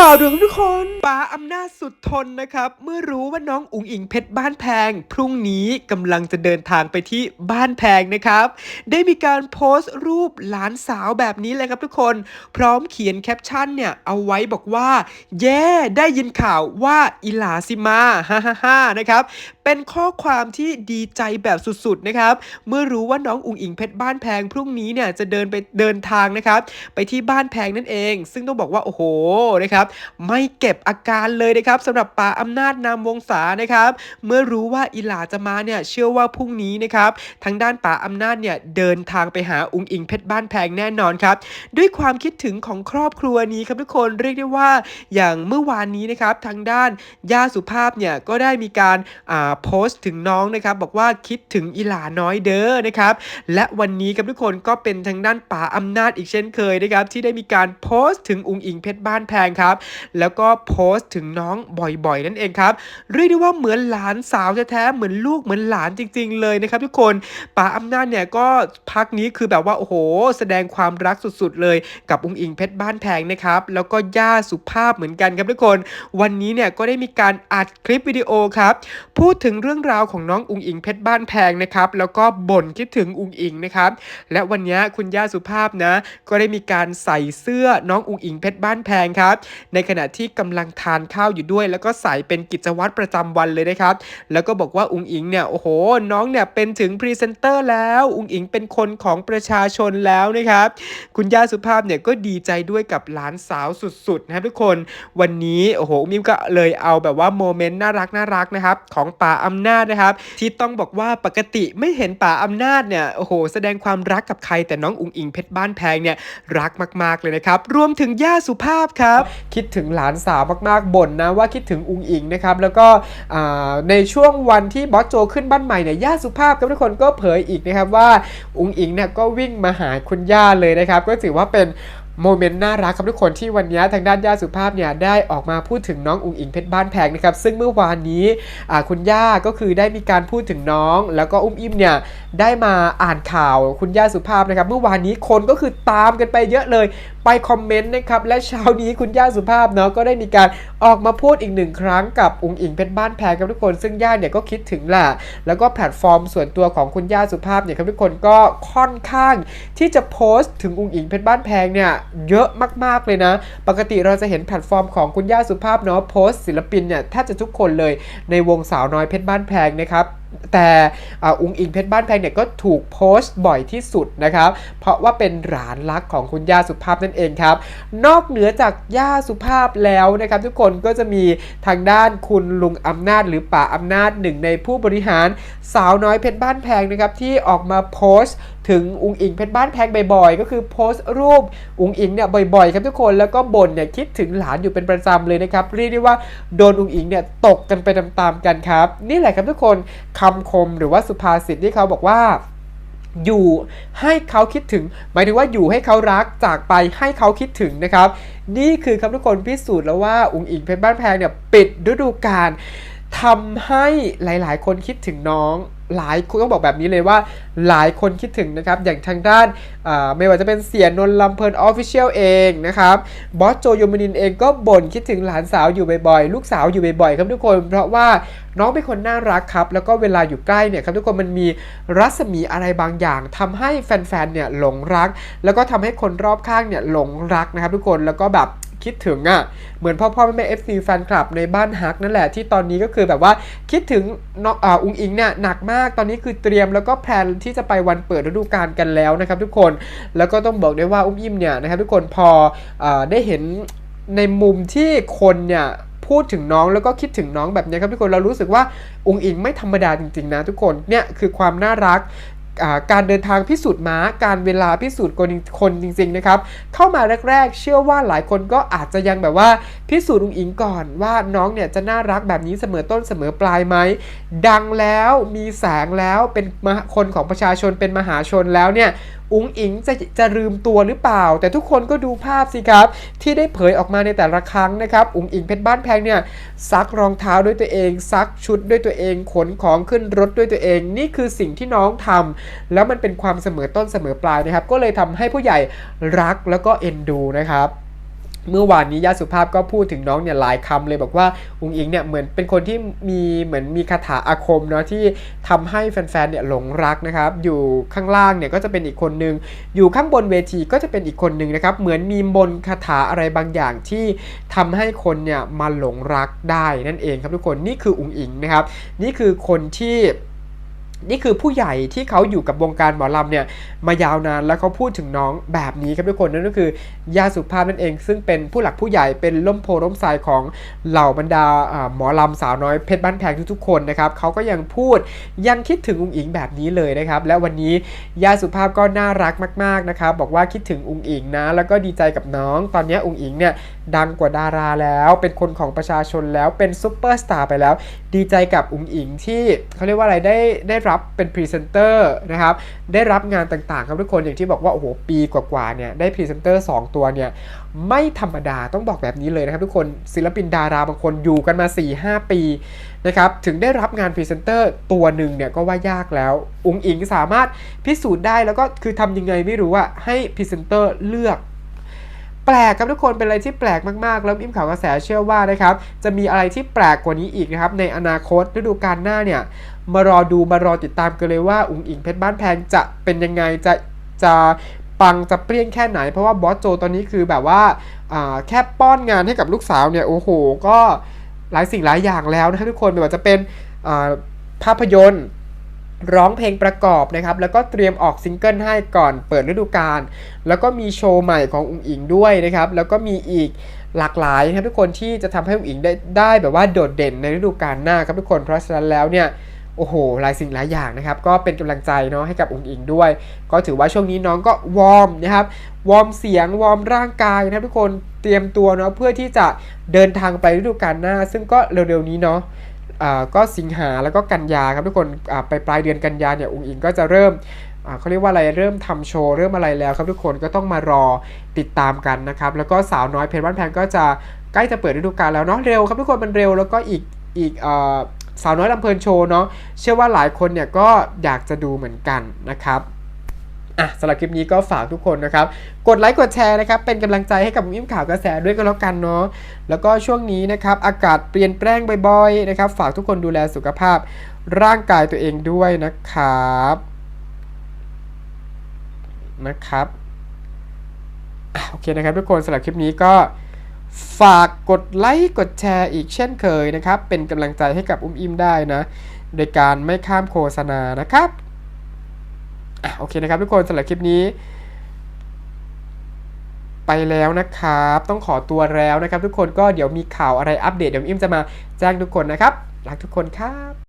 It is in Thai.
ข่าวด่วนครับทุกคนป้าอำนาจสุดทนนะครับ เมื่อรู้ว่าน้องอุ๋งอิงเพชรบ้านแพง พรุ่งนี้กำลังจะเดินทางไปที่บ้านแพงนะครับ ได้มีการโพสต์รูปหลานสาวแบบนี้เลยครับทุกคน พร้อมเขียนแคปชั่นเนี่ย เอาไว้บอกว่า แย่ได้ยินข่าวว่าอิหลาซิมาฮ่าฮ่าฮ่านะครับ เป็นข้อความที่ดีใจแบบสุดๆนะครับเมื่อรู้ว่าน้องอุ๋งอิงเพชรบ้านแพงพรุ่งนี้เนี่ยจะเดินไปเดินทางนะครับไปที่บ้านแพงนั่นเอง ซึ่งต้องบอกว่าโอ้โหนะครับไม่เก็บอาการเลยนะครับสำหรับป่าอำนาจนามวงศานะครับ เมื่อรู้ว่าอิหลาจะมาเนี่ยเชื่อว่าพรุ่งนี้นะครับทางด้านป่าอำนาจเนี่ยเดินทางไปหาอุงอิงเพชรบ้านแพงแน่นอนครับด้วยความคิดถึงของครอบครัวนี้ครับทุกคนเรียกได้ว่าอย่างเมื่อวานนี้นะครับทางด้านย่าสุภาพเนี่ยก็ได้มีการอ่าโพสต์ถึงน้องนะครับบอกว่าคิดถึงอิหลาน้อยเด้อนะครับและวันนี้ครับทุกคนก็เป็นทางด้านป่าอำนาจอีกเช่นเคยนะครับที่ได้มีการโพสต์ถึงอุงอิงเพชรบ้านแพงครับแล้วก็โพสต์ถึงน้องบ่อยๆ นั่นเองครับเรียกได้ว่าเหมือนหลานสาวแท้ๆเหมือนลูกเหมือนหลานจริง ๆ เลยนะครับทุกคนป๋าอำนาจเนี่ยก็พักนี้คือแบบว่าโอ้โห แสดงความรักสุดๆ เลยกับอุงอิงเพชรบ้านแพงนะครับแล้วก็ย่าสุภาพเหมือนกันครับทุกคน วันนี้เนี่ยก็ได้มีการอัดคลิปวิดีโอครับพูดถึงเรื่องราวของน้องอุงอิงเพชรบ้านแพงนะครับ แล้วก็บ่นคิดถึงอุงอิงนะครับ และวันนี้คุณย่าสุภาพนะ ก็ได้มีการใส่เสื้อน้องอุงอิงเพชรบ้านแพงครับ ในขณะที่กำลังทานข้าวอยู่ด้วย แล้วก็ใส่เป็นกิจวัตรประจำวันเลยนะครับ แล้วก็บอกว่าอุงอิงเนี่ย โอ้โห น้องเนี่ยเป็นถึงพรีเซนเตอร์แล้ว อุงอิงเป็นคนของประชาชนแล้วนะครับ คุณย่าสุภาพเนี่ยก็ดีใจด้วยกับหลานสาวสุดๆนะครับทุกคน วันนี้ โอ้โหมิมก็เลยเอาแบบว่าโมเมนต์น่ารักน่ารักนะครับของปาอำนาจนะครับ ที่ต้องบอกว่าปกติไม่เห็นป่าอำนาจเนี่ยโอ้โห แสดงความรักกับใครแต่น้องอุงอิงเพชรบ้านแพงเนี่ยรักมากๆเลยนะครับ รวมถึงย่าสุภาพครับ คิดถึงหลานสาวมากๆบ่นนะว่าคิดถึงอุงอิงนะครับแล้วก็ในช่วงวันที่บอสโจขึ้นบ้านใหม่เนี่ยย่าสุภาพครับทุกคนก็เผยอีกนะครับว่าอุงอิงเนี่ยก็วิ่งมาหาคุณย่าเลยนะครับ ก็ถือว่าเป็น โมเมนต์น่ารักครับทุกคนที่วันนี้ทางด้านย่าสุภาพเนี่ยได้ออกมาพูดถึงน้องอุงอิงเพชรบ้านแพงนะครับซึ่งเมื่อวานนี้คุณย่าก็คือได้มีการพูดถึงน้อง แล้วก็อุ้มอิ่มเนี่ยได้มาอ่านข่าวคุณย่าสุภาพนะครับเมื่อวานนี้คนก็คือตามกันไปเยอะเลย ไปคอมเมนต์นะครับ และเช้านี้คุณย่าสุภาพเนาะก็ได้มีการออกมาพูดอีกหนึ่งครั้งกับอุงอิงเพชรบ้านแพงครับทุกคน ซึ่งย่าเนี่ยก็คิดถึงแหละแล้วก็แพลตฟอร์มส่วนตัวของคุณย่าสุภาพเนี่ยครับทุกคนก็ค่อนข้างที่จะโพสต์ถึงอุงอิงเพชรบ้านแพงเนี่ยเยอะมากๆเลยนะ ปกติเราจะเห็นแพลตฟอร์มของคุณย่าสุภาพเนาะโพสต์ศิลปินเนี่ยแทบจะทุกคนเลยในวงสาวน้อยเพชรบ้านแพงนะครับ แต่อุงอิงเพชรบ้านแพงเนี่ยก็ถูกโพสต์บ่อยที่สุดนะครับ เพราะว่าเป็นหลานรักของคุณย่าสุภาพนั่นเองครับ นอกเหนือจากย่าสุภาพแล้วนะครับ ทุกคนก็จะมีทางด้านคุณลุงอำนาจหรือป่าอำนาจหนึ่งในผู้บริหารสาวน้อยเพชรบ้านแพงนะครับที่ออกมาโพสต์ ถึงอุงอิงเพชรบ้านแพงบ่อยๆ ก็คือโพสต์รูปอุงอิงเนี่ยบ่อยๆ ครับทุกคนแล้วก็บ่นเนี่ยคิดถึงหลานอยู่เป็นประจำเลยนะครับเรียกได้ว่าโดนอุงอิงเนี่ยตกกันไปตามๆกันครับ นี่แหละครับทุกคนคำคมหรือว่าสุภาษิตที่เขาบอกว่าอยู่ให้เขาคิดถึง หมายถึงว่าอยู่ให้เขารักจากไปให้เขาคิดถึงนะครับ นี่คือครับทุกคนพิสูจน์แล้วว่าอุ๋งอิงเพชรบ้านแพงเนี่ยปิดฤดูกาลทำให้หลายๆ คนคิดถึงน้อง หลายคนต้องบอกแบบนี้เลยว่าหลายคนคิดถึงนะครับ อย่างทางด้านไม่ว่าจะเป็นเสียนนลำเพลินออฟฟิเชียลเองนะครับบอสโจโยมนินเองก็บ่นคิดถึงหลานสาวอยู่บ่อยๆ ลูกสาวอยู่บ่อยๆ ครับทุกคน เพราะว่าน้องเป็นคนน่ารักครับ แล้วก็เวลาอยู่ใกล้เนี่ยครับทุกคนมันมีรัศมีอะไรบางอย่างทำให้แฟนๆเนี่ยหลงรัก แล้วก็ทำให้คนรอบข้างเนี่ยหลงรักนะครับทุกคนแล้วก็แบบ คิดถึงอะ่ะ เหมือนพ่อพ่อแม่แม่เอฟซีแฟนคลับในบ้านฮักนั่นแหละที่ตอนนี้ก็คือแบบว่าคิดถึงน้องอ่าอุงอิงเนี่ยหนักมากตอนนี้คือเตรียมแล้วก็แพลนที่จะไปวันเปิดฤดูกาลกันแล้วนะครับทุกคนแล้วก็ต้องบอกได้ว่าอุ้มอิ่มเนี่ยนะครับทุกคนพออได้เห็นในมุมที่คนเนี่ยพูดถึงน้องแล้วก็คิดถึงน้องแบบนี้ครับทุกคนเรารู้สึกว่าอุงอิงไม่ธรรมดาจริงๆนะทุกคนเนี่ยคือความน่ารัก การเดินทางพิสูจน์ม้า การเวลาพิสูจน์คนจริงๆนะครับ เข้ามาแรกๆ เชื่อว่าหลายคนก็อาจจะยังแบบว่าพิสูจน์อุงอิงก่อนว่าน้องเนี่ยจะน่ารักแบบนี้เสมอต้นเสมอปลายไหม ดังแล้วมีแสงแล้วเป็นคนของประชาชนเป็นมหาชนแล้วเนี่ย อุงอิงจะจะลืมตัวหรือเปล่า แต่ทุกคนก็ดูภาพสิครับ ที่ได้เผยออกมาในแต่ละครั้งนะครับอุงอิงเพชรบ้านแพงเนี่ยซักรองเท้าด้วยตัวเอง ซักชุดด้วยตัวเอง ขนของขึ้นรถด้วยตัวเอง นี่คือสิ่งที่น้องทำแล้วมันเป็นความเสมอต้นเสมอปลายนะครับ ก็เลยทำให้ผู้ใหญ่รักแล้วก็เอ็นดูนะครับ เมื่อวานนี้ญาติสุภาพก็พูดถึงน้องเนี่ยหลายคำเลยบอกว่าอุงอิงเนี่ยเหมือนเป็นคนที่มีเหมือนมีคาถาอาคมเนาะที่ทำให้แฟนๆเนี่ยหลงรักนะครับ อยู่ข้างล่างเนี่ยก็จะเป็นอีกคนนึง อยู่ข้างบนเวทีก็จะเป็นอีกคนนึงนะครับ เหมือนมีมนคาถาอะไรบางอย่างที่ทำให้คนเนี่ยมาหลงรักได้นั่นเองครับทุกคนนี่คืออุงอิงนะครับ นี่คือคนที่ นี่คือผู้ใหญ่ที่เขาอยู่กับวงการหมอลำเนี่ยมายาวนานแล้วเขาพูดถึงน้องแบบนี้ครับทุกคนนั่นก็คือยาสุภาพนั่นเอง ซึ่งเป็นผู้หลักผู้ใหญ่เป็นล่มโพล่มทรายของเหล่าบรรดาหมอลำสาวน้อยเพชรบ้านแพงทุกๆคนนะครับเขาก็ยังพูดยังคิดถึงอุงอิงแบบนี้เลยนะครับและวันนี้ยาสุภาพก็น่ารักมากๆนะครับบอกว่าคิดถึงอุงอิงนะ แล้วก็ดีใจกับน้อง ตอนนี้อุงอิงเนี่ยดังกว่าดาราแล้ว เป็นคนของประชาชนแล้วเป็นซุปเปอร์สตาร์ไปแล้ว ดีใจกับอุงอิงที่เขาเรียกว่าอะไรได้ได้รับเป็นพรีเซนเตอร์นะครับได้รับงานต่างๆ ครับทุกคนอย่างที่บอกว่าโอ้โหปีกว่าๆเนี่ยได้พรีเซนเตอร์2 ตัวเนี่ยไม่ธรรมดาต้องบอกแบบนี้เลยนะครับทุกคนศิลปินดาราบางคนอยู่กันมา 4-5 ปีนะครับถึงได้รับงานพรีเซนเตอร์ตัวหนึ่งเนี่ยก็ว่ายากแล้ว อุงอิงสามารถพิสูจน์ได้แล้วก็คือทำยังไงไม่รู้อะให้พรีเซนเตอร์เลือก แปลกครับทุกคนเป็นอะไรที่แปลกมากๆ แล้วอิมข่าวกระแสเชื่อว่านะครับจะมีอะไรที่แปลกกว่านี้อีกนะครับในอนาคตฤดูกาลหน้าเนี่ยมารอดูมารอติดตามกันเลยว่าอุ๋งอิงเพชรบ้านแพงจะเป็นยังไงจะจะปังจะเปรี้ยงแค่ไหน เพราะว่าบอสโจตอนนี้คือแบบว่าแค่ป้อนงานให้กับลูกสาวเนี่ยโอ้โหก็หลายสิ่งหลายอย่างแล้วนะทุกคนไม่ว่าจะเป็นภาพยนตร์ ร้องเพลงประกอบนะครับแล้วก็เตรียมออกซิงเกิลให้ก่อนเปิดฤดูกาลแล้วก็มีโชว์ใหม่ของอุ๋งอิงด้วยนะครับแล้วก็มีอีกหลากหลายนะครับทุกคนที่จะทำให้อุ๋งอิงได้ได้แบบว่าโดดเด่นในฤดูกาลหน้าครับทุกคนเพราะฉะนั้นแล้วเนี่ยโอ้โหหลายสิ่งหลายอย่างนะครับ ก็เป็นกำลังใจเนาะให้กับอุ๋งอิงด้วย ก็ถือว่าช่วงนี้น้องก็วอร์มนะครับวอร์มเสียงวอร์มร่างกายนะครับทุกคนเตรียมตัวเนาะเพื่อที่จะเดินทางไปฤดูกาลหน้า ซึ่งก็เร็วๆนี้เนาะ ก็สิงหาแล้วก็กันยาครับทุกคนไปปลายเดือนกันยาเนี่ยอุ๋งอิงก็จะเริ่มเขาเรียกว่าอะไรเริ่มทำโชว์เริ่มอะไรแล้วครับทุกคนก็ต้องมารอติดตามกันนะครับ แล้วก็สาวน้อยเพชรบ้านแพงก็จะใกล้จะเปิดฤดูกาลแล้วเนาะเร็วครับทุกคนมันเร็วแล้วก็อีกอีกสาวน้อยลำเพลินโชว์เนาะเชื่อว่าหลายคนเนี่ยก็อยากจะดูเหมือนกันนะครับ อะสำหรับคลิปนี้ก็ฝากทุกคนนะครับ กดไลค์กดแชร์นะครับ เป็นกำลังใจให้กับอิ่มข่าวกระแสด้วยก็แล้วกันเนาะแล้วก็ช่วงนี้นะครับ อากาศเปลี่ยนแปลงบ่อยๆนะครับ ฝากทุกคนดูแลสุขภาพร่างกายตัวเองด้วยนะครับนะครับอโอเคนะครับทุกคนสำหรับคลิปนี้ก็ฝากกดไลค์กดแชร์อีกเช่นเคยนะครับ เป็นกำลังใจให้กับอุ้มอิมได้นะ โดยการไม่ข้ามโฆษณานะครับ อะโอเคนะครับทุกคนสำหรับคลิปนี้ ไปแล้วนะครับ ต้องขอตัวแล้วนะครับ ทุกคนก็เดี๋ยวมีข่าวอะไรอัปเดตเดี๋ยวอิมจะมาแจ้งทุกคนนะครับ รักทุกคนครับ